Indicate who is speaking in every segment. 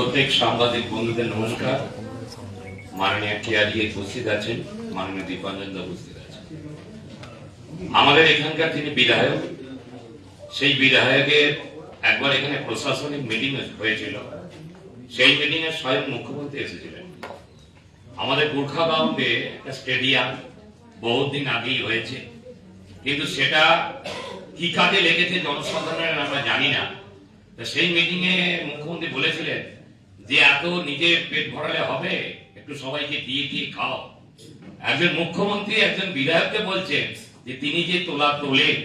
Speaker 1: প্রত্যেক সাংবাদিক বন্ধুদের নমস্কার। মাননীয় টিআরডি উপস্থিত আছেন, মাননীয় দীপাঞ্জন দা উপস্থিত আছেন। আমাদের এখানকার যিনি বিধায়ক, সেই বিধায়কের একবার এখানে প্রশাসনিক মিটিং হয়েছিল। সেই মিটিং এ স্বয়ং মুখ্যমন্ত্রী এসেছিলেন। আমাদের গুর্খাবাউন্ডে একটা স্টেডিয়াম বহুদিন আগেই হয়েছে। কিন্তু সেটা কি কাজে লেগেছে জনসাধারণের আমরা জানি না। সেই মিটিং এ মুখ্যমন্ত্রী বলেছিলেন যে এত নিজে পেট ভরালে হবে, একটু সবাইকে দিয়ে দিয়ে খাও। একজন মুখ্যমন্ত্রী, একজন বিধায়ককে বলছেন যে তিনি যে তোলা তোলেন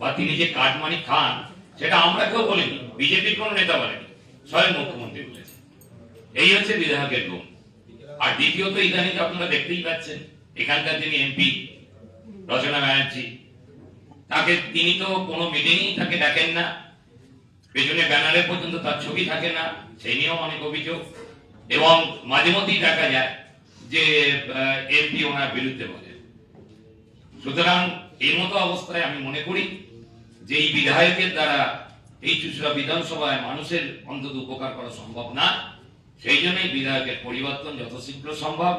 Speaker 1: বা তিনি যে কাটমানি খান, সেটা আমরা কেউ বলিনি, বিজেপির কোন নেতা বলেনি, স্বয়ং মুখ্যমন্ত্রী বলেছেন এই হচ্ছে বিধায়কের গুণ। আর দ্বিতীয়ত, ইদানিং আপনারা দেখতেই পাচ্ছেন, এখানকার যিনি এমপি, রচনা ব্যানার্জি, তাকে তিনি তো কোনো মিটিংই তাকে ডাকেন না, পেছনে ব্যানারে পর্যন্ত তার ছবি থাকে না সেই নিয়েও অনেক অভিযোগ, এবং মাঝে মধ্যেই দেখা যায় যে এমপি ওনার বিরুদ্ধে বলে। সুতরাং এই মতো অবস্থায় আমি মনে করি যে এই বিধায়কের দ্বারা এই চুচড়া বিধানসভায় মানুষের অন্তত উপকার করা সম্ভব না। সেই জন্যই বিধায়কের পরিবর্তন যত শীঘ্র সম্ভব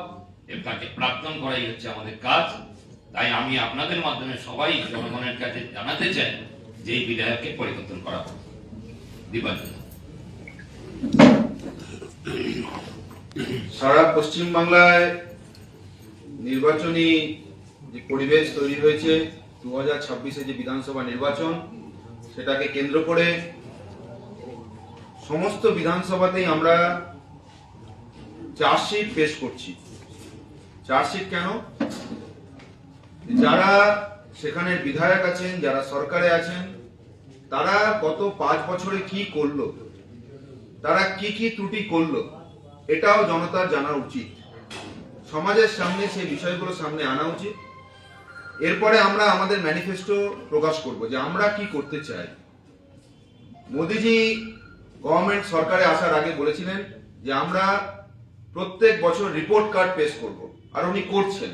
Speaker 1: তাকে প্রাক্তন করাই হচ্ছে আমাদের কাজ। তাই আমি আপনাদের মাধ্যমে সবাই জনগণের কাছে জানাতে চাই যে এই বিধায়ককে পরিবর্তন করা দিবাঞ্জন
Speaker 2: সারা পশ্চিম বাংলায় নির্বাচনী যে পরিবেশ তৈরি হয়েছে, দু হাজার ছাব্বিশে যে বিধানসভা নির্বাচন, সেটাকে কেন্দ্র করে সমস্ত বিধানসভাতেই আমরা চার্জশিট পেশ করছি। চার্জশিট কেন? যারা সেখানের বিধায়ক আছেন, যারা সরকারে আছেন, তারা গত পাঁচ বছরে কি করল? তারা কি কি ত্রুটি করল, এটাও জনতার জানা উচিত। সমাজের সামনে সেই বিষয়গুলো সামনে আনা উচিত। এরপরে আমরা আমাদের ম্যানিফেস্টো প্রকাশ করব যে আমরা কি করতে চাই। মোদিজি গভর্নমেন্ট সরকারে আসার আগে বলেছিলেন যে আমরা প্রত্যেক বছর রিপোর্ট কার্ড পেশ করব, আর উনি করছেন।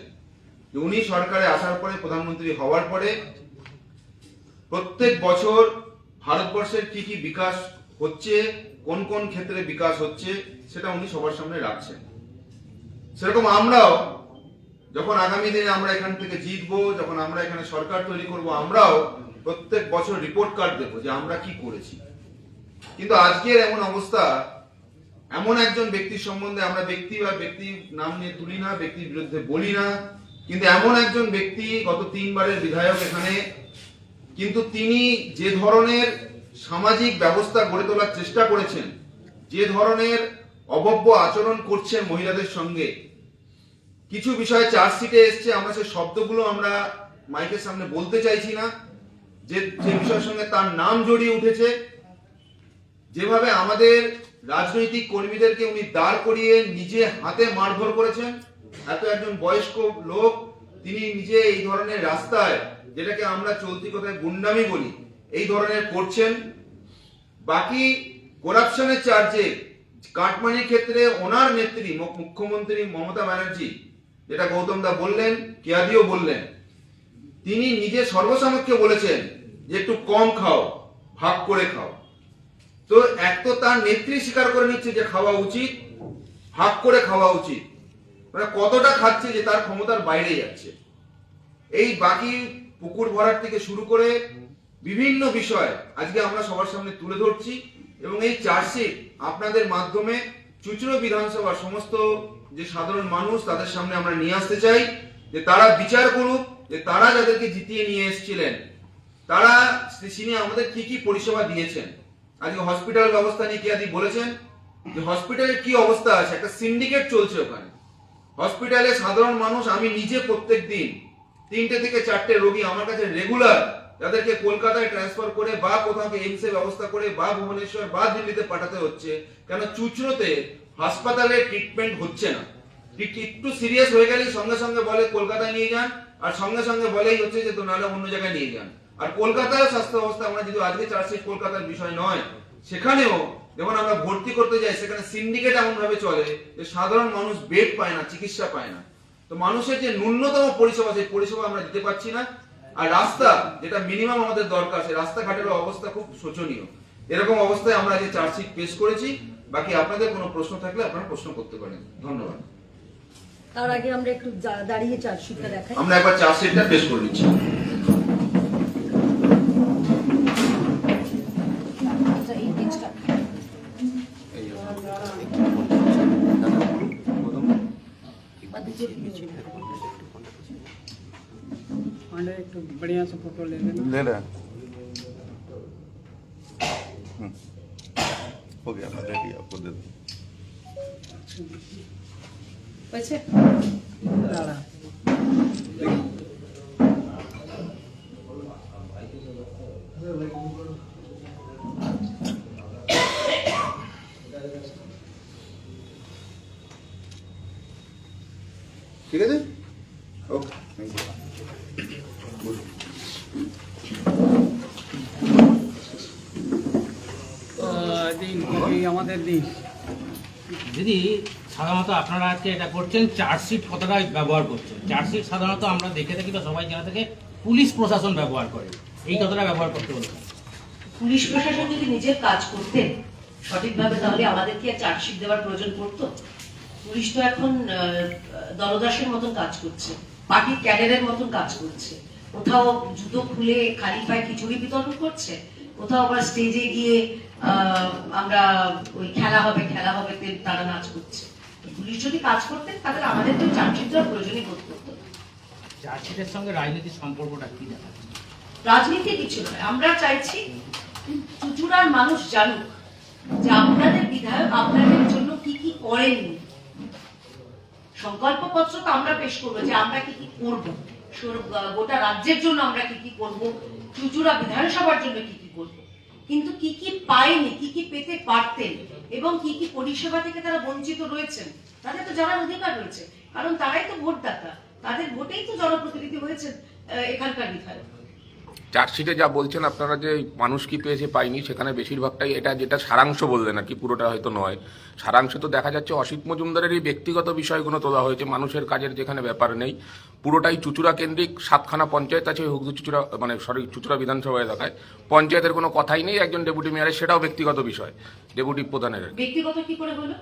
Speaker 2: উনি সরকারে আসার পরে, প্রধানমন্ত্রী হওয়ার পরে প্রত্যেক বছর ভারতবর্ষের কি কি বিকাশ হচ্ছে কোন কোন ক্ষেত্রে বিকাশ হচ্ছে সেটা উনি সবার সামনে রাখছেন। সেরকম আমরাও যখন আগামী দিনে আমরা এখান থেকে জিতবো, যখন আমরা এখানে সরকার তৈরি করব, আমরাও প্রত্যেক বছর রিপোর্ট কার্ড দেবো যে আমরা কি করেছি। কিন্তু আজকের এমন অবস্থা, এমন একজন ব্যক্তির সম্বন্ধে আমরা ব্যক্তি বা ব্যক্তি নাম নিয়ে তুলি না, ব্যক্তির বিরুদ্ধে বলি না, কিন্তু এমন একজন ব্যক্তি গত তিনবারের বিধায়ক এখানে, কিন্তু তিনি যে ধরনের সামাজিক ব্যবস্থা গড়ে তোলার চেষ্টা করেছেন। যে ধরনের অভব্য আচরণ করছেন মহিলাদের সঙ্গে। কিছু বিষয় চার্জশিটে এসছে, আমরা সে শব্দগুলো আমরা মাইকের সামনে বলতে চাইছি না। যে যে বিষয়ের সঙ্গে তার নাম জড়িয়ে উঠেছে। যেভাবে আমাদের রাজনৈতিক কর্মীদেরকে উনি দাঁড় করিয়ে নিজে হাতে মারধর করেছেন। এত একজন বয়স্ক লোক, তিনি নিজে এই ধরনের রাস্তায়, যেটাকে আমরা চলতি কথায় গুন্ডামি বলি এই ধরনের করছেন। বাকি করাপশনের চার্জে কাটমানির ক্ষেত্রে ওনার নেত্রী মুখ্যমন্ত্রী মমতা ব্যানার্জি, যেটা গৌতম দা বললেন, কেয়াদিও বললেন, তিনি নিজে সর্বসমক্ষে বলেছেন যে একটু কম খাও, ভাগ করে খাও। তো এক তো তার নেত্রী স্বীকার করে নিচ্ছে যে খাওয়া উচিত, ভাগ করে খাওয়া উচিত। মানে কতটা খাচ্ছে যে তার ক্ষমতার বাইরে যাচ্ছে। এই বাকি পুকুর ভরার থেকে শুরু করে বিভিন্ন বিষয় আজকে আমরা সবার সামনে তুলে ধরছি এবং এই চার্জশিট আপনাদের মাধ্যমে চুচড়ো বিধানসভার সমস্ত যে সাধারণ মানুষ তাদের সামনে আমরা নিয়ে আসতে চাই, যে তারা বিচার করুক, যে তারা যাদেরকে জিতিয়ে নিয়ে এসেছিলেন, তারা তিনি আমাদের কি কি পরিষেবা দিয়েছেন? আজকে হসপিটাল ব্যবস্থা নিয়ে কি আদি বলেছেন? যে হসপিটালের কি অবস্থা আছে? একটা সিন্ডিকেট চলছে ওখানে। হসপিটালে সাধারণ মানুষ, আমি নিজে প্রত্যেক দিন তিনটে থেকে চারটে রোগী আমার কাছে রেগুলার যাদেরকে কলকাতায় ট্রান্সফার করে বা কোথাও এইমসে ব্যবস্থা করে বা ভুবনেশ্বর বা দিল্লিতে পাঠাতে হচ্ছে, কেন চুচড়োতে হাসপাতালে ট্রিটমেন্ট হচ্ছে না? একটু সিরিয়াস হয়ে গেলেই সঙ্গে সঙ্গে বলে কলকাতায় নিয়ে যান, আর সঙ্গে সঙ্গে বলেই হচ্ছে যে তো নাহলে অন্য জায়গায় নিয়ে যান। আর কলকাতায় স্বাস্থ্য ব্যবস্থা, আমরা যদি আজকে চার্জশিট কলকাতার বিষয় নয়, সেখানেও যখন আমরা ভর্তি করতে যাই, সেখানে সিন্ডিকেট এমন ভাবে চলে যে সাধারণ মানুষ বেড পায় না, চিকিৎসা পায় না। তো মানুষের যে ন্যূনতম পরিষেবা, সেই পরিষেবা আমরা দিতে পারছি না। আর রাস্তা যেটা মিনিমাম আমাদের দরকার সেই রাস্তাঘাটের অবস্থা খুব শোচনীয়। এরকম অবস্থায় আমরা যে চার্জশিট পেশ করেছি বাকি আপনাদের কোনো প্রশ্ন থাকলে আপনারা প্রশ্ন করতে পারেন। ধন্যবাদ।
Speaker 3: তার আগে আমরা একটু দাঁড়িয়ে চার্জশিটটা দেখাই।
Speaker 2: আমরা একবার চার্জশিটটা পেশ করে নিচ্ছি।
Speaker 4: बढ़िया से फ़ोटो ले लेना।
Speaker 5: ले रहे हैं। हम्म। हो गया मैं रेडी आपको दे दूँ।
Speaker 4: अच्छा আমাদের দিন
Speaker 6: দিদি সাধারণত আপনারা আজকে এটা করছেন চার্জশিট কতটা ব্যবহার করছেন? চার্জশিট সাধারণত আমরা দেখে থাকি বা সবাই জানা থাকে পুলিশ প্রশাসন ব্যবহার করে। এই কতটা ব্যবহার করতে বলছেন?
Speaker 7: পুলিশ প্রশাসন যদি নিজের কাজ করতেন সঠিকভাবে তাহলে আমাদের কি আর চার্জশিট দেওয়ার প্রয়োজন পড়তো? পুলিশ তো এখন আহ, দলদাসের মতন কাজ করছে পার্টির ক্যাডারের মতন কাজ করছে। কোথাও জুতো খুলে খালি পায়ে খিচুড়ি বিতরণ করছে কোথাও আবার স্টেজে গিয়ে আমরা ওই খেলা হবে খেলা হবে তারা নাচ করছে। পুলিশ যদি কাজ করতেন তাহলে আমাদের তো চার্জশিট দেওয়ার প্রয়োজনই বোধ করতো
Speaker 6: চার্জশিটের সঙ্গে রাজনীতির সম্পর্কটা কি দেখা
Speaker 7: রাজনীতি কিছু নয়। আমরা চাইছি চুচুড়ার মানুষ জানুক যে আপনাদের বিধায়ক আপনাদের জন্য কি কি করেননি সংকল্পপত্র তো আমরা পেশ করব যে আমরা কি কি করব। গোটা রাজ্যের জন্য আমরা কি কি করব? চুচুড়া বিধানসভার জন্য কি কিন্তু কি কি পায়নি, কি কি পেতে পারতেন এবং কি কি পরিষেবা থেকে তারা বঞ্চিত রয়েছেন, তাদের তো জানার অধিকার রয়েছে। কারণ তারাই তো ভোটদাতা, তাদের ভোটেই তো জনপ্রতিনিধি হয়েছেন এখানকার বিধায়ক।
Speaker 8: চার্জশিটে যা বলছেন আপনারা যে মানুষ কি পেয়েছে পাইনি সেখানে বেশিরভাগটাই এটা যেটা সারাংশ বললেন আর কি, পুরোটা হয়তো নয়। সারাংশ তো দেখা যাচ্ছে অসিত মজুমদারের এই ব্যক্তিগত বিষয়গুলো তোলা হয়েছে, মানুষের কাজের যেখানে ব্যাপার নেই। পুরোটাই চুচুড়া কেন্দ্রিক, সাতখানা পঞ্চায়েত আছে হুগলি চুচুড়া মানে সরি, চুচুড়া বিধানসভা এলাকায়। পঞ্চায়েতের কোনো কথাই নেই একজন ডেপুটি মেয়ারের, সেটাও ব্যক্তিগত বিষয়, ডেপুটি প্রধানের।
Speaker 7: ব্যক্তিগত কি করে হলো?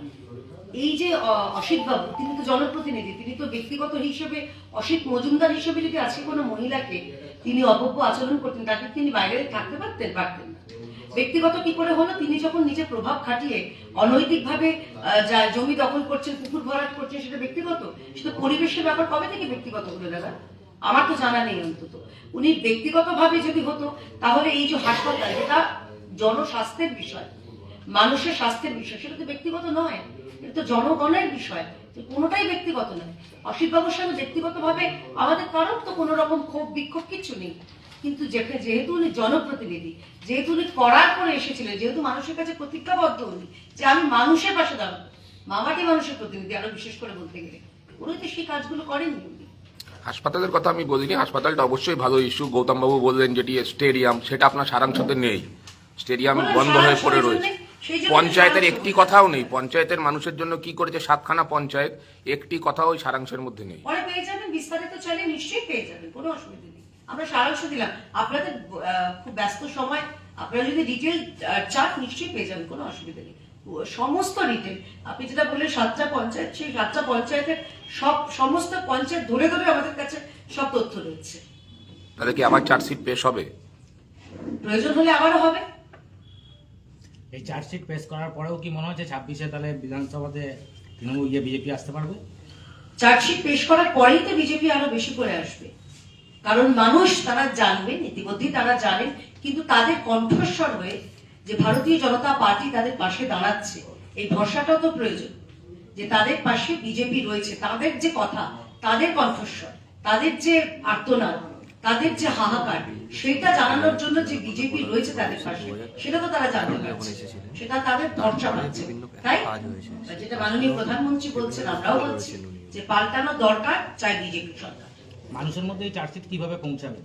Speaker 7: এই যে অ- অসিত বাবু, তিনি তো জনপ্রতিনিধি, তিনি তো ব্যক্তিগত হিসেবে অসিত মজুমদার হিসেবে যদি আজকে কোনো মহিলাকে তিনি অভব্য আচরণ করতেন, তাকে তিনি বাইরে থাকতে পারতেন পারতেন না? ব্যক্তিগত কি করে হলো? তিনি যখন নিজে প্রভাব খাটিয়ে অনৈতিকভাবে যা জমি দখল করছেন, পুকুর ভরাট করছেন, সেটা ব্যক্তিগত? সেটা পরিবেশের ব্যাপার কবে থেকে ব্যক্তিগত হলো, দাদা? আমার তো জানা নেই অন্তত। উনি ব্যক্তিগতভাবে যদি হতো, তাহলে এই যে হাসপাতাল যেটা জনস্বাস্থ্যের বিষয়, মানুষের স্বাস্থ্যের বিষয়, সেটা তো ব্যক্তিগত নয়। এটা তো জনগণের বিষয় কোনোটাই ব্যক্তিগত নয়। অসিত বাবুর সঙ্গে ব্যক্তিগতভাবে আমাদের কারোর তো কোনো রকম ক্ষোভ বিক্ষোভ কিছু নেই। কিন্তু যেহেতু উনি জনপ্রতিনিধি যেহেতু উনি করার করে এসেছিলেন যেহেতু মানুষের কাছে প্রতিজ্ঞাবদ্ধ উনি যে আমি মানুষের পাশে দাঁড়াবো মামাটি মানুষের প্রতিনিধি আরও বিশেষ করে বলতে গেলে উনি তো সেই কাজগুলো করেননি
Speaker 8: হাসপাতালের কথা আমি বলিনি হাসপাতালটা অবশ্যই ভালো ইস্যু। গৌতমবাবু বললেন যেটি স্টেডিয়াম সেটা আপনার সারাংশতে নেই। স্টেডিয়াম বন্ধ হয়ে পড়ে রয়েছে। পঞ্চায়েতের একটি কথাও নেই। পঞ্চায়েতের মানুষের জন্য কি করেছে সাতখানা পঞ্চায়েত একটি কথাও ওই সারাংশের মধ্যে নেই।
Speaker 7: পরে পেয়ে যাবেন বিস্তারিত চাইলে নিশ্চয়ই পেয়ে যাবেন কোনো অসুবিধা নেই। আমরা সারাংশ দিলাম। আপনাদের খুব ব্যস্ত সময় আপনারা যদি ডিটেল চার্ট নিশ্চয়ই পেয়ে যাবেন কোনো অসুবিধা নেই। সমস্ত ডিটেল আপনি যেটা বললেন সাতটা পঞ্চায়েত সেই সাতটা পঞ্চায়েতের সব সমস্ত পঞ্চায়েত ধরে ধরে আমাদের কাছে সব তথ্য রয়েছে।
Speaker 8: তাহলে কি আবার চার্জশিট পেশ হবে?
Speaker 7: প্রয়োজন হলে আবারও হবে।
Speaker 6: এই চার্জশিট পেশ করার পরেও কি মনে হচ্ছে ছাব্বিশে তাহলে বিধানসভাতে তৃণমূল ইয়ে বিজেপি আসতে পারবে?
Speaker 7: চার্জশিট পেশ করার পরেই তো বিজেপি আরও বেশি করে আসবে। কারণ মানুষ তারা জানবেন ইতিমধ্যেই তারা জানেন কিন্তু তাদের কণ্ঠস্বর হয়ে যে ভারতীয় জনতা পার্টি তাদের পাশে দাঁড়াচ্ছে, এই ভরসাটাও তো প্রয়োজন। যে তাদের পাশে বিজেপি রয়েছে, তাদের যে কথা, তাদের কণ্ঠস্বর, তাদের যে আর্তনাদ তাদের যে হাহাকার সেটা জানানোর জন্য যে বিজেপি রয়েছে তাদের পাশে সেটা তো তারা জানতে পারছে সেটা তাদের ভরসা পাচ্ছে তাই? যেটা মাননীয় প্রধানমন্ত্রী বলছেন আমরাও বলছি যে পাল্টানো দরকার চাই বিজেপি সরকার।
Speaker 6: মানুষের মধ্যে এই চার্জশিট কীভাবে পৌঁছাবে?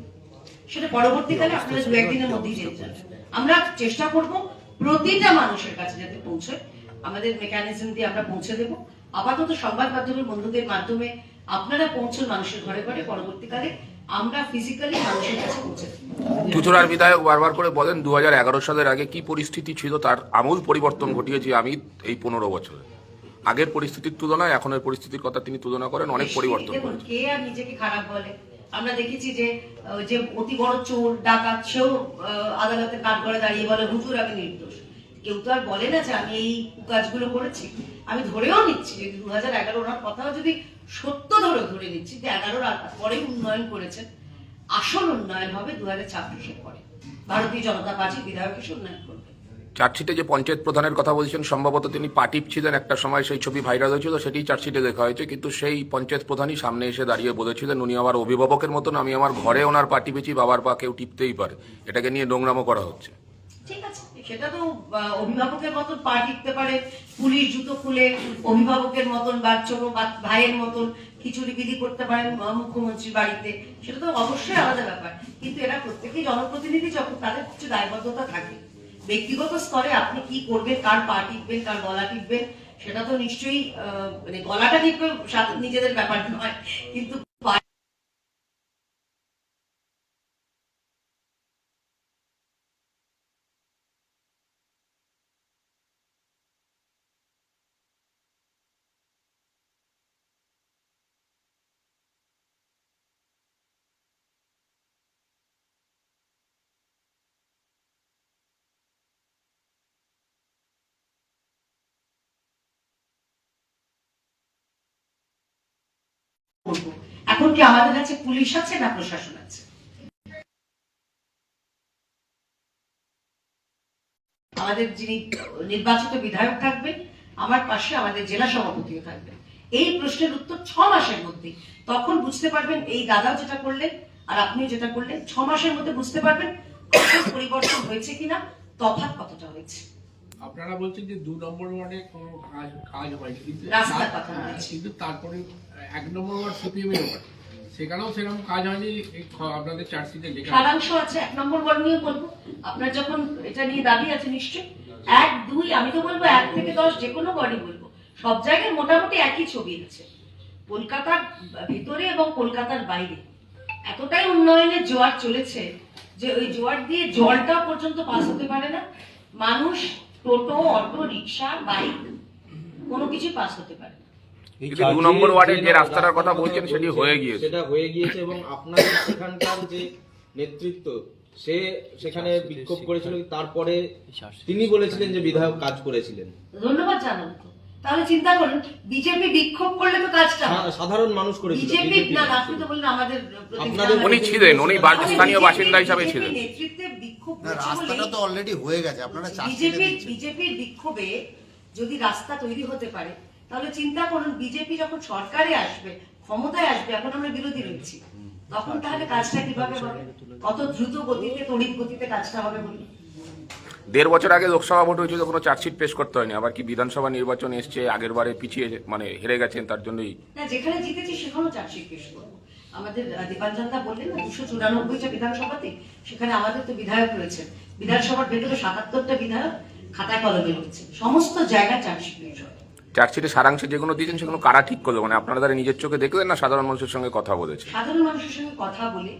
Speaker 7: সেটা পরবর্তীকালে আপনারা দু একদিনের মধ্যেই জেনে যাবেন আমরা চেষ্টা করব প্রতিটা মানুষের কাছে যাতে পৌঁছয়। আমাদের মেকানিজম দিয়ে আমরা পৌঁছে দেব। আপাতত সংবাদ মাধ্যমের বন্ধুদের মাধ্যমে আপনারা পৌঁছন মানুষের ঘরে ঘরে। পরবর্তীকালে আমরা ফিজিক্যালি মানুষের কাছে পৌঁছে
Speaker 8: চুচুড়ার বিধায়ক বারবার করে বলেন দু সালের আগে কি পরিস্থিতি ছিল তার আমূল পরিবর্তন ঘটিয়েছি আমি এই পনেরো বছরে। আগের পরিস্থিতির তুলনায় এখনের পরিস্থিতির কথা তিনি তুলনা করেন অনেক পরিবর্তন
Speaker 7: কে আর নিজেকে খারাপ বলে? আমরা দেখেছি যে যে অতি বড় চোর ডাকাত সেও আদালতে কাঠ করে দাঁড়িয়ে বলে হুজুর আমি নির্দোষ। কেউ তো আর বলে না যে আমি এই কাজগুলো করেছি। আমি ধরেও নিচ্ছি যে দু হাজার এগারো ওনার কথাও যদি সত্য ধরে ধরে নিচ্ছি যে এগারোর পরে উন্নয়ন করেছেন। আসল উন্নয়ন হবে দু হাজার ছাব্বিশের পরে। ভারতীয় জনতা পার্টি বিধায়ক এসে উন্নয়ন করবে।
Speaker 8: চার্জশিটে যে পঞ্চায়েত প্রধানের কথা বলছেন, সম্ভবত তিনি পার্টিপ ছিলেন, একটা সময় সেই ছবি ভাইরাল হয়েছিল, সেটি চার্জশিটে দেখা হয়েছে, কিন্তু সেই পঞ্চায়েত প্রধানই সামনে এসে দাঁড়িয়ে বলেছিলেন, উনি আমার অভিভাবকের মতন, আমি আমার ঘরে ওনার পার্টি পেয়েছি, বাবার পা কেউ টিপতেই পারে। এটাকে নিয়ে নোংরামো করা হচ্ছে।
Speaker 7: সেটা তো অভিভাবকের মতন পা টিপতে পারে, পুলিশ জুতো খুলে অভিভাবকের মতন বা ভাইয়ের মতন খিচুড়ি বিধি করতে পারেন মুখ্যমন্ত্রীর বাড়িতে, সেটা তো অবশ্যই আলাদা ব্যাপার। কিন্তু এরা প্রত্যেকেই জনপ্রতিনিধি যখন তাদের কিছু দায়বদ্ধতা থাকে, ব্যক্তিগত স্তরে আপনি কি করবেন, কার পা টিপবেন, কার গলা টিপবেন, সেটা তো নিশ্চয়ই মানে গলাটা টিপবে নিজেদের ব্যাপার নয়, কিন্তু পা করব এখন কি আমাদের কাছে পুলিশ আছে না প্রশাসন আছে? আমাদের যিনি নির্বাচিত বিধায়ক থাকবেন আমার পাশে আমাদের জেলা সভাপতিও থাকবেন। এই প্রশ্নের উত্তর ছ মাসের মধ্যে। তখন বুঝতে পারবেন এই দাদাও যেটা করলেন আর আপনিও যেটা করলেন ছ মাসের মধ্যে বুঝতে পারবেন পরিবর্তন হয়েছে কিনা তফাৎ কতটা হয়েছে।
Speaker 9: আপনারা বলছেন যে দু নম্বর ওয়ার্ডে কোনো কাজ কাজ হয়নি কিন্তু
Speaker 7: রাস্তার কথা
Speaker 9: কিন্তু তারপরে এক নম্বর ওয়ার্ড সিপিএম এর ওয়ার্ড। সেখানেও সেরকম কাজ হয়নি। আপনাদের চার্জশিটে লেখা
Speaker 7: সারাংশ আছে, এক নম্বর ওয়ার্ড নিয়ে বলব। আপনার যখন এটা নিয়ে দাবি আছে নিশ্চয় এক, দুই, আমি তো বলব এক থেকে দশ যে কোনো ওয়ার্ডই বলব। সব জায়গায় মোটামুটি একই ছবি আছে। কলকাতার ভিতরে এবং কলকাতার বাইরে। এতটাই উন্নয়নের জোয়ার চলেছে যে ওই জোয়ার দিয়ে জলটা পর্যন্ত পাস হতে পারে না। মানুষ টোটো, অটো, রিক্সা, বাইক কোনো কিছু পাস হতে পারে
Speaker 8: দু নম্বর ওয়ার্ডের যে রাস্তাটার কথা বলছেন সেটি হয়ে গিয়েছে।
Speaker 10: সেটা হয়ে গিয়েছে এবং আপনাদের সেখানকার যে নেতৃত্ব সে সেখানে বিক্ষোভ করেছিল তারপরে তিনি বলেছিলেন যে বিধায়ক কাজ করেছিলেন।
Speaker 7: ধন্যবাদ জানাব তো। তাহলে চিন্তা করুন বিজেপি বিক্ষোভ করলে তো কাজটা
Speaker 10: সাধারণ মানুষ করেছিল
Speaker 7: বিজেপি না
Speaker 10: না।
Speaker 7: আপনি তো বললেন আমাদের
Speaker 10: আপনাদের-
Speaker 8: উনি ছিলেন, উনি স্থানীয় বাসিন্দা হিসাবে ছিলেন।
Speaker 7: নেতৃত্বে বিক্ষোভ
Speaker 11: রাস্তাটা তো অলরেডি হয়ে গেছে আপনারা
Speaker 7: বিজেপির বিক্ষোভে যদি রাস্তা তৈরি হতে পারে তাহলে চিন্তা করুন বিজেপি যখন সরকারে আসবে ক্ষমতায় আসবে এখন আমরা বিরোধী রয়েছি। তখন তাহলে কাজটা কীভাবে হবে? কত দ্রুত গতিতে তড়িৎ গতিতে কাজটা হবে বলুন।
Speaker 8: দেড় বছর আগে লোকসভা ভোট হয়েছিল কোনো চার্জশিট পেশ করতে হয়নি। আবার কি বিধানসভা নির্বাচন এসছে আগের বারে পিছিয়ে মানে হেরে গেছেন তার জন্যই।
Speaker 7: না যেখানে জিতেছি সেখানেও চার্জশিট পেশ করব। আমাদের দীপাঞ্জন দা বললেন না দুশো চুরানব্বইটা বিধানসভাতে সেখানে আমাদের তো বিধায়ক রয়েছেন। বিধানসভার ভেতরে সাতাত্তরটা বিধায়ক খাতায় কলমে রয়েছে। সমস্ত জায়গায় চার্জশিট পেশ হবে।
Speaker 8: চার্জশিটে সারাংশে যেগুলো দিয়েছেন সেগুলো কারা ঠিক করল মানে আপনারা তারা নিজের চোখে দেখলেন না সাধারণ মানুষের সঙ্গে কথা বলেছে
Speaker 7: সাধারণ মানুষের সঙ্গে কথা বলে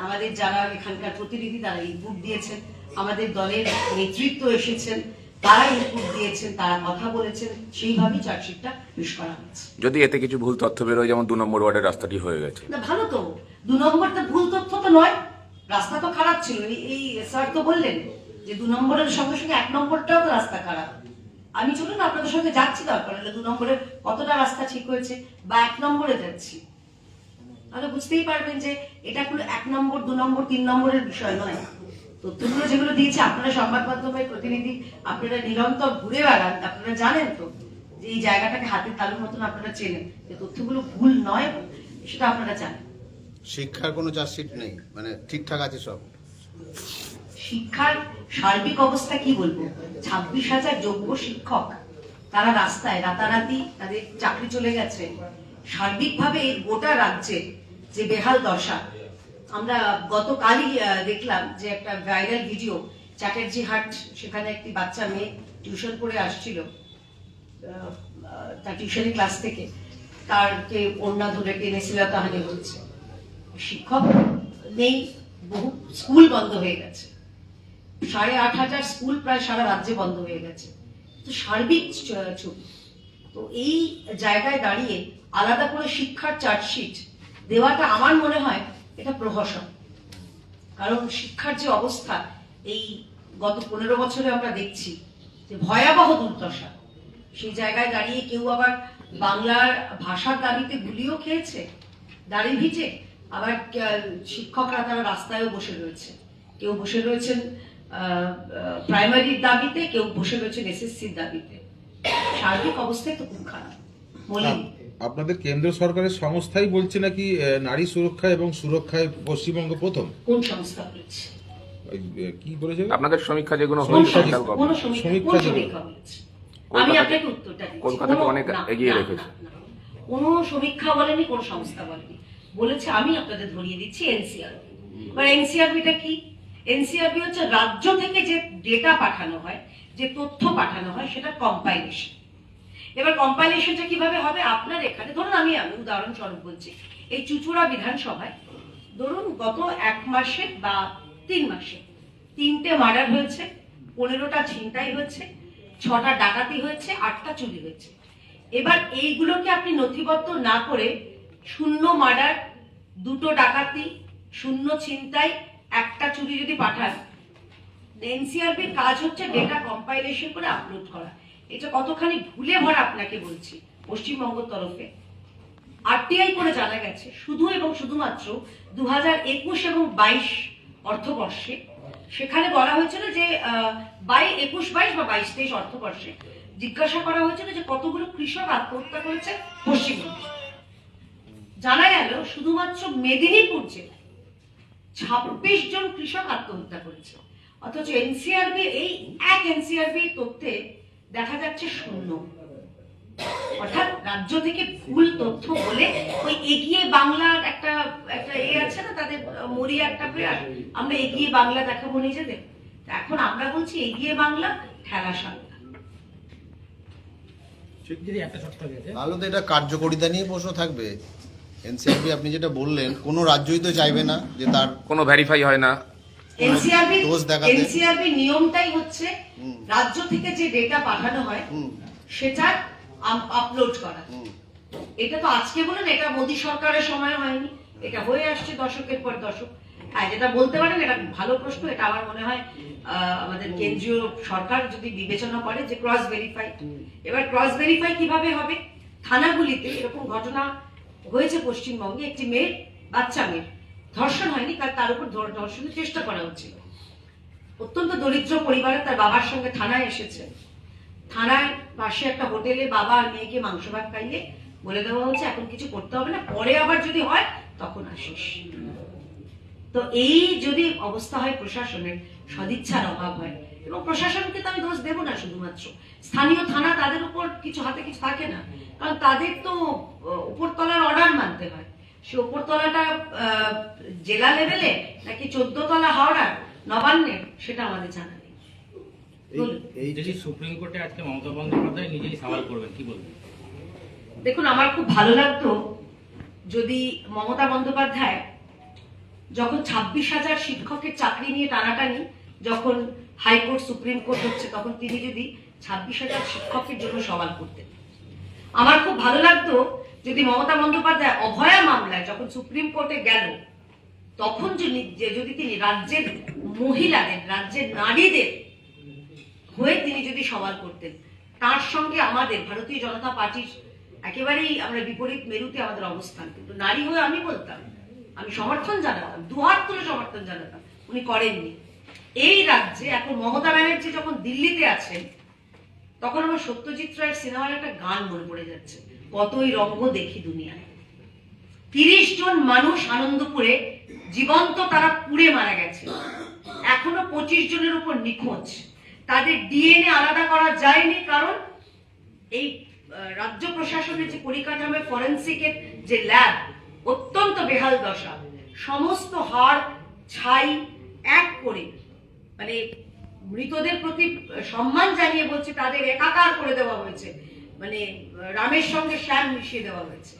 Speaker 7: আমাদের যারা এখানকার প্রতিনিধি তারা ইনপুট দিয়েছেন আমাদের দলের নেতৃত্ব এসেছেন তারা ইনপুট দিয়েছেন তারা কথা বলেছেন সেইভাবেই চার্জশিটটা পেশ করা হয়েছে।
Speaker 8: যদি এতে কিছু ভুল তথ্য বেরোয় যেমন দু নম্বর ওয়ার্ডের রাস্তাটি হয়ে গেছে।
Speaker 7: না ভালো তো। দু নম্বরটা ভুল তথ্য তো নয়। রাস্তা তো খারাপ ছিল। এই- এই স্যার তো বললেন যে দু নম্বরের সঙ্গে সঙ্গে এক নম্বরটাও তো রাস্তা খারাপ। আমি চলুন আপনাদের সঙ্গে যাচ্ছি দরকার হলে দু নম্বরে কতটা রাস্তা ঠিক হয়েছে বা এক নম্বরে যাচ্ছি? তাহলে বুঝতেই পারবেন যে এটা কোনো এক নম্বর, দু নম্বর, তিন নম্বরের বিষয় নয়। তথ্যগুলো যেগুলো দিয়েছে আপনারা সংবাদ মাধ্যমের প্রতিনিধি, আপনারা নিরন্তর ঘুরে বেড়ান, আপনারা জানেন তো যে এই জায়গাটাকে হাতের তালুর মতন আপনারা চেনেন। যে তথ্যগুলো ভুল নয়, সেটা আপনারা জানেন।
Speaker 11: শিক্ষার কোনো চার্জশিট নেই মানে ঠিকঠাক আছে সব।
Speaker 7: শিক্ষার সার্বিক অবস্থা কি বলব? ছাব্বিশ হাজার যোগ্য শিক্ষক। তারা রাস্তায় রাতারাতি তাদের চাকরি চলে গেছে। সার্বিকভাবে গোটা রাজ্যে যে বেহাল দশা। আমরা গতকালই দেখলাম যে একটা ভাইরাল ভিডিও, চ্যাটার্জি হাট, সেখানে একটি বাচ্চা মেয়ে টিউশন করে আসছিল তার টিউশনি ক্লাস থেকে। তারকে ওড়না ধরে টেনে শ্লীলতাহানি হচ্ছে। শিক্ষক নেই, বহু স্কুল বন্ধ হয়ে গেছে। সাড়ে আট হাজার স্কুল প্রায় সারা রাজ্যে বন্ধ হয়ে গেছে। তো সার্বিক ছবি তো এই জায়গায় দাঁড়িয়ে আলাদা করে শিক্ষার চার্জশিট দেওয়াটা আমার মনে হয় এটা প্রহসন। কারণ শিক্ষার যে অবস্থা, এই গত পনেরো বছরে আমরা দেখছি যে ভয়াবহ দুর্দশা। সেই জায়গায় দাঁড়িয়ে কেউ আবার বাংলার ভাষার দাবিতে গুলিও খেয়েছে দাঁড়িয়ে ভিজে, আবার শিক্ষকরা তারা রাস্তায়ও বসে রয়েছে। কেউ বসে রয়েছেন প্রাইমারির দাবিতে কেউ বসে রয়েছেন এসএসসির দাবিতে। সার্বিক অবস্থায় তো খুব খারাপ।
Speaker 12: আপনাদের কেন্দ্র সরকারের সংস্থাই বলছে নাকি নারী সুরক্ষা এবং সুরক্ষায় পশ্চিমবঙ্গ প্রথম?
Speaker 7: কোন সংস্থা বলেছে?
Speaker 12: কি বলেছে?
Speaker 8: আপনাদের সমীক্ষা যেগুলো
Speaker 7: কোন? কোন সমীক্ষা? কোন আমি আপনাকে উত্তরটা কোনো-
Speaker 8: অনেক এগিয়ে রেখেছে।
Speaker 7: না, না। সমীক্ষা বলেনি কোন সংস্থা বলেনি। বলেছে আমি আপনাদের ধরিয়ে দিচ্ছি এনসিআরবি। এবার এনসিআরবিটা কি? এনসিআরবি হচ্ছে রাজ্য থেকে যে ডেটা পাঠানো হয়, যে তথ্য পাঠানো হয়, সেটা কম্পাইলেশন এবার কম্পাইলেশনটা কীভাবে হবে? আপনার এখানে ধরুন আমি আমি উদাহরণস্বরূপ বলছি, এই চুচুড়া বিধানসভায়, ধরুন গত এক মাসে বা তিন মাসে তিনটে মার্ডার হয়েছে, পনেরোটা ছিনতাই হয়েছে, ছটা ডাকাতি হয়েছে, আটটা চুরি হয়েছে। এবার এইগুলোকে আপনি নথিবদ্ধ না করে শূন্য মার্ডার দুটো ডাকাতি, শূন্য ছিনতাই একটা চুরি যদি পাঠান এনসিআরবির কাজ হচ্ছে ডেটা কম্পাইলেশন করে আপলোড করা। এটা কতখানি ভুলে ভরা আপনাকে বলছি, পশ্চিমবঙ্গের তরফে। আরটিআই করে জানা গেছে, শুধু এবং শুধুমাত্র দু হাজার একুশ এবং বাইশ অর্থবর্ষে। সেখানে বলা হয়েছিল যে বাই একুশ বাইশ বা বাইশ তেইশ অর্থবর্ষে জিজ্ঞাসা করা হয়েছিল যে কতগুলো কৃষক আত্মহত্যা করেছে পশ্চিমবঙ্গে। জানা গেল, শুধুমাত্র মেদিনীপুর জেলায় ছাব্বিশ জন কৃষক আত্মহত্যা করেছে। অথচ এনসিআরবি এই এক এনসিআরবি তথ্যে দেখা যাচ্ছে শূন্য। অর্থাৎ রাজ্য থেকে ভুল তথ্য বলে ওই এগিয়ে বাংলার একটা একটা এ আছে না তাদের মরিয়া একটা প্রেয়ার আমরা এগিয়ে বাংলা দেখাবো নিজেদের। তা এখন আমরা বলছি এগিয়ে বাংলা ঠেলা সাংলা
Speaker 11: তাহলে তো এটা কার্যকরিতা নিয়ে প্রশ্ন থাকবে। এনসিআরবি আপনি যেটা বললেন কোনো রাজ্যই তো চাইবে না যে তার
Speaker 8: কোনো ভেরিফাই হয় না।
Speaker 7: এনসিআরবি
Speaker 11: দোষ দেখাতে।
Speaker 7: এনসিআরবি নিয়মটাই হচ্ছে রাজ্য থেকে যে ডেটা পাঠানো হয় সেটা আপলোড করা। এটা তো আজকে বলেন এটা মোদী সরকারের সময় হয়নি। এটা হয়ে আসছে দশকের পর দশক। হ্যাঁ যেটা বলতে পারেন এটা ভালো প্রশ্ন। এটা আমার মনে হয় আহ, আমাদের কেন্দ্রীয় সরকার যদি বিবেচনা করে যে ক্রস ভেরিফাই এবার ক্রস ভেরিফাই কীভাবে হবে? থানাগুলিতে এরকম ঘটনা হয়েছে পশ্চিমবঙ্গে একটি মেয়ের, বাচ্চা মেয়ের। ধর্ষণ হয়নি, কারণ তার উপর ধর্ষণের চেষ্টা করা হচ্ছিল। অত্যন্ত দরিদ্র পরিবারে তার বাবার সঙ্গে থানায় এসেছে। থানায় পাশে একটা হোটেলে বাবা আর মেয়েকে মাংস ভাত খাইয়ে বলে দেওয়া হচ্ছে এখন কিছু করতে হবে না, পরে আবার যদি হয়, তখন আসিস। তো এই যদি অবস্থা হয় প্রশাসনের সদিচ্ছার অভাব হয় এবং প্রশাসনকে তো আমি দোষ দেবো না শুধুমাত্র। স্থানীয় থানা তাদের উপর কিছু হাতে কিছু থাকে না কারণ তাদের তো উপরতলার অর্ডার মানতে হয়। সে উপরতলাটা জেলা লেভেলে নাকি চোদ্দ তলা হাওড়ার নবান্নে সেটা আমাদের জানা নেই।
Speaker 6: এই সুপ্রিম কোর্টে আজকে মমতা বন্দ্যোপাধ্যায় নিজেই সওয়াল করবেন কি বলবেন?
Speaker 7: দেখুন আমার খুব ভালো লাগতো যদি মমতা বন্দ্যোপাধ্যায় যখন ছাব্বিশ হাজার শিক্ষকের চাকরি নিয়ে টানাটানি যখন হাইকোর্ট, সুপ্রিম কোর্ট হচ্ছে, তখন তিনি যদি ছাব্বিশ হাজার শিক্ষকের জন্য সওয়াল করতেন। আমার খুব ভালো লাগতো যদি মমতা বন্দ্যোপাধ্যায় অভয়া মামলায় যখন সুপ্রিম কোর্টে গেল, তখন যদি যদি তিনি রাজ্যের মহিলাদের, রাজ্যের নারীদের হয়ে তিনি যদি সওয়াল করতেন, তার সঙ্গে আমাদের, ভারতীয় জনতা পার্টির একেবারেই আমরা বিপরীত মেরুতে আমাদের অবস্থান। কিন্তু নারী হয়ে আমি বলতাম আমি সমর্থন জানাতাম, দুহাত তুলে সমর্থন জানাতাম, উনি করেননি। এই রাজ্যে এখন মমতা ব্যানার্জি যখন দিল্লিতে আছেন, তখন আমার সত্যজিৎ রায়ের সিনেমার একটা গান মনে পড়ে যাচ্ছে, কতই রঙ্গ দেখি দুনিয়ায়। তিরিশ জন মানুষ আনন্দপুরে, জীবন্ত তারা পুড়ে মারা গেছে। এখনও পঁচিশ জনের উপর নিখোঁজ। তাদের ডিএনএ আলাদা করা যায়নি, কারণ এই রাজ্য প্রশাসনের যে পরিকাঠামো ফরেন্সিকের যে ল্যাব অত্যন্ত বেহাল দশা। সমস্ত হাড় ছাই এক করে মানে মৃতদের প্রতি সম্মান জানিয়ে বলছে, তাদের একাকার করে দেওয়া হয়েছে। মানে রামের সঙ্গে শ্যাম মিশিয়ে দেওয়া হয়েছে।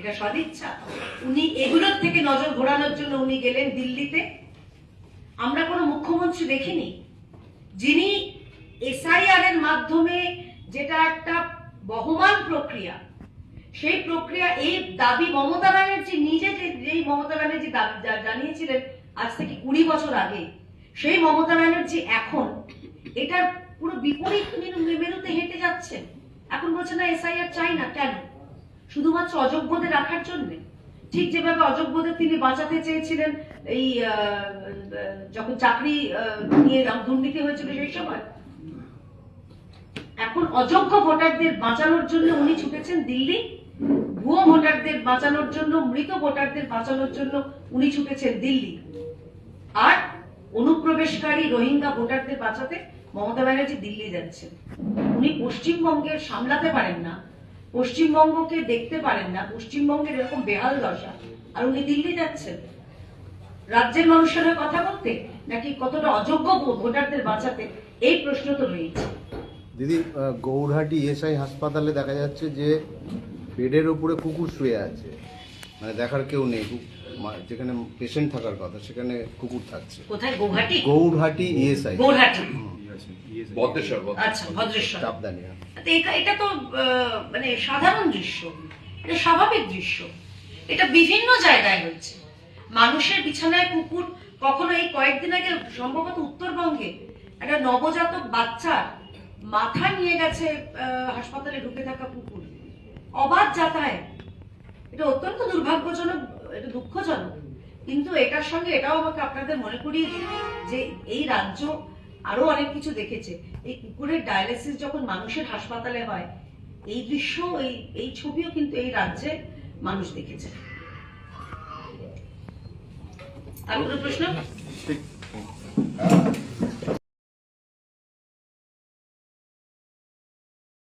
Speaker 7: এটা সদিচ্ছা। উনি এগুলোর থেকে নজর ঘোরানোর জন্য উনি গেলেন দিল্লিতে। আমরা কোনো মুখ্যমন্ত্রী দেখিনি। যিনি এসআইআর এর মাধ্যমে যেটা একটা বহমান প্রক্রিয়া সেই প্রক্রিয়া, এই দাবি মমতা ব্যানার্জি নিজে যেই মমতা ব্যানার্জি দাবি জানিয়েছিলেন আজ থেকে কুড়ি বছর আগে, সেই মমতা ব্যানার্জি এখন এটার পুরো বিপরীত মেরুতে হেঁটে যাচ্ছেন। এখন বলছে না, এসআইআর চাই না, কেন? শুধুমাত্র অযোগ্যদের রাখার জন্য। ঠিক যেভাবে অযোগ্যদের তিনি বাঁচাতে চেয়েছিলেন, এই যখন চাকরি নিয়ে দুর্নীতি হয়েছিল সেই সময়, এখন অযোগ্য ভোটারদের বাঁচানোর জন্য উনি ছুটেছেন দিল্লি। ভুয়ো ভোটারদের বাঁচানোর জন্য, মৃত ভোটারদের বাঁচানোর জন্য উনি ছুটেছেন দিল্লি। আর অনুপ্রবেশকারী রোহিঙ্গা ভোটারদের বাঁচাতে মমতা ব্যানার্জি দিল্লি যাচ্ছেন। উনি পশ্চিমবঙ্গের সামলাতে পারেন না, পশ্চিমবঙ্গকে দেখতে পারেন না, পশ্চিমবঙ্গের এরকম বেহাল দশা। আর উনি দিল্লি যাচ্ছেন। রাজ্যের মানুষের কথা বলতে নাকি কতটা অযোগ্য ভোটারদের বাঁচাতে? এই প্রশ্ন তো রয়েছে।
Speaker 11: দিদি গৌরহাটি এসআই হাসপাতালে দেখা যাচ্ছে যে বেডের উপরে কুকুর শুয়ে আছে। মানে দেখার কেউ নেই। যেখানে পেশেন্ট থাকার কথা সেখানে কুকুর থাকছে।
Speaker 7: কোথায়? গৌহাটি?
Speaker 11: গৌরহাটি ইএসআই
Speaker 7: গৌহাটি। আচ্ছা ভদ্রেশ্বর
Speaker 11: চাপদানিয়া
Speaker 7: এটা এটা তো আহ, মানে সাধারণ দৃশ্য। এটা স্বাভাবিক দৃশ্য। এটা বিভিন্ন জায়গায় হয়েছে। মানুষের বিছানায় কুকুর কখনো এই কয়েকদিন আগে সম্ভবত উত্তরবঙ্গে একটা নবজাতক বাচ্চা মাথা নিয়ে গেছে আহ, হাসপাতালে ঢুকে থাকা কুকুর। অবাধ যাতায়াত। এটা অত্যন্ত দুর্ভাগ্যজনক, এটা দুঃখজনক। কিন্তু এটার সঙ্গে এটাও আমাকে আপনাদের মনে করিয়ে দিই যে এই রাজ্য আরও অনেক কিছু দেখেছে। এই কুকুরের ডায়ালিসিস যখন মানুষের হাসপাতালে হয়, এই দৃশ্য, এই এই ছবিও কিন্তু এই রাজ্যে মানুষ দেখেছে। আর কোনো প্রশ্ন?